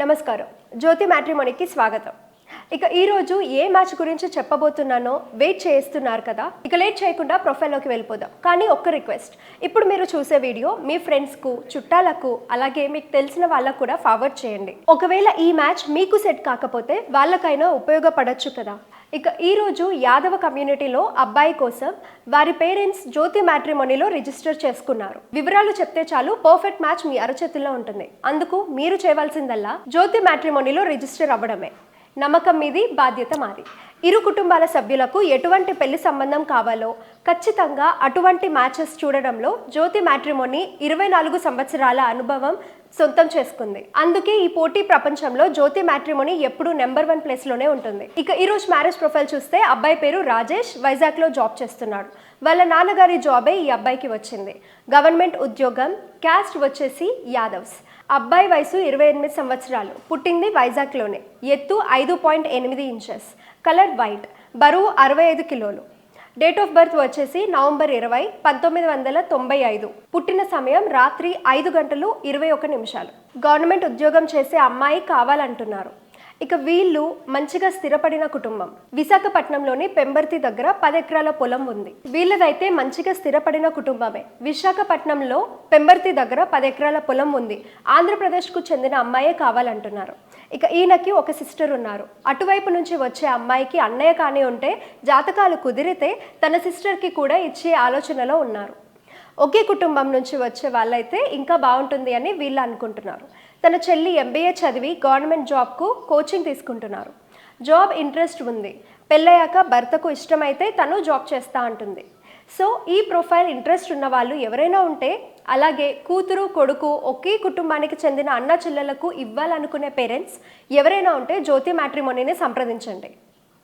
నమస్కారం. జ్యోతి మ్యాట్రిమోనీకి స్వాగతం. ఇక ఈరోజు ఏ మ్యాచ్ గురించి చెప్పబోతున్నానో వెయిట్ చేస్తున్నారు కదా ఇక లేట్ చేయకుండా ప్రొఫైల్లోకి వెళ్ళిపోదాం. కానీ ఒక్క రిక్వెస్ట్ ఇప్పుడు మీరు చూసే వీడియో మీ ఫ్రెండ్స్కు చుట్టాలకు అలాగే మీకు తెలిసిన వాళ్ళకు కూడా ఫార్వర్డ్ చేయండి. ఒకవేళ ఈ మ్యాచ్ మీకు సెట్ కాకపోతే వాళ్ళకైనా ఉపయోగపడచ్చు కదా. ఇక ఈరోజు యాదవ కమ్యూనిటీలో అబ్బాయి కోసం వారి పేరెంట్స్ జ్యోతి మ్యాట్రిమోనీలో రిజిస్టర్ చేసుకున్నారు. వివరాలు చెప్తే చాలు పర్ఫెక్ట్ మ్యాచ్ మీ అరచేతిలో ఉంటుంది. అందుకు మీరు చేయవలసిందల్లా జ్యోతి మ్యాట్రిమోనీలో రిజిస్టర్ అవ్వడమే. నమ్మకం మీది బాధ్యత మాది. ఇరు కుటుంబాల సభ్యులకు ఎటువంటి పెళ్ళి సంబంధం కావాలో ఖచ్చితంగా అటువంటి మ్యాచెస్ చూడడంలో జ్యోతి మ్యాట్రిమోనీ ఇరవై నాలుగు సంవత్సరాల అనుభవం సొంతం చేసుకుంది. అందుకే ఈ పోటీ ప్రపంచంలో జ్యోతి మ్యాట్రిమోని ఎప్పుడూ నెంబర్ వన్ ప్లేస్లోనే ఉంటుంది. ఇక ఈరోజు మ్యారేజ్ ప్రొఫైల్ చూస్తే అబ్బాయి పేరు రాజేష్ వైజాగ్లో జాబ్ చేస్తున్నాడు. వాళ్ళ నాన్నగారి జాబే ఈ అబ్బాయికి వచ్చింది. గవర్నమెంట్ ఉద్యోగం క్యాస్ట్ వచ్చేసి యాదవ్స్. అబ్బాయి వయసు ఇరవై ఎనిమిది సంవత్సరాలు. పుట్టింది వైజాగ్లోనే ఎత్తు ఐదు పాయింట్ ఎనిమిది ఇంచెస్. Colour white. బరువు అరవై ఐదు కిలోలు. డేట్ ఆఫ్ బర్త్ వచ్చేసి నవంబర్ ఇరవై పంతొమ్మిది వందల తొంభై ఐదు. పుట్టిన సమయం రాత్రి ఐదు గంటలు ఇరవై ఒక నిమిషాలు. గవర్నమెంట్ ఉద్యోగం చేసే అమ్మాయి కావాలంటున్నారు. ఇక వీళ్ళు మంచిగా స్థిరపడిన కుటుంబం. విశాఖపట్నంలోని పెంబర్తి దగ్గర పది ఎకరాల పొలం ఉంది. వీళ్ళదైతే మంచిగా స్థిరపడిన కుటుంబమే. విశాఖపట్నంలో పెంబర్తి దగ్గర పది ఎకరాల పొలం ఉంది. ఆంధ్రప్రదేశ్కు చెందిన అమ్మాయే కావాలంటున్నారు. ఇక ఈయనకి ఒక సిస్టర్ ఉన్నారు. అటువైపు నుంచి వచ్చే అమ్మాయికి అన్నయ్య కానీ ఉంటే జాతకాలు కుదిరితే తన సిస్టర్కి కూడా ఇచ్చే ఆలోచనలో ఉన్నారు. ఒకే కుటుంబం నుంచి వచ్చే వాళ్ళైతే ఇంకా బాగుంటుంది అని వీళ్ళు అనుకుంటున్నారు. తన చెల్లి ఎంబీఏ చదివి గవర్నమెంట్ జాబ్కు కోచింగ్ తీసుకుంటున్నారు. జాబ్ ఇంట్రెస్ట్ ఉంది. పెళ్ళయ్యాక భర్తకు ఇష్టమైతే తను జాబ్ చేస్తా అంటుంది. సో ఈ ప్రొఫైల్ ఇంట్రెస్ట్ ఉన్న వాళ్ళు ఎవరైనా ఉంటే అలాగే కూతురు కొడుకు ఒకే కుటుంబానికి చెందిన అన్న చెల్లెలకు ఇవ్వాలనుకునే పేరెంట్స్ ఎవరైనా ఉంటే జ్యోతి మ్యాట్రిమోనీని సంప్రదించండి.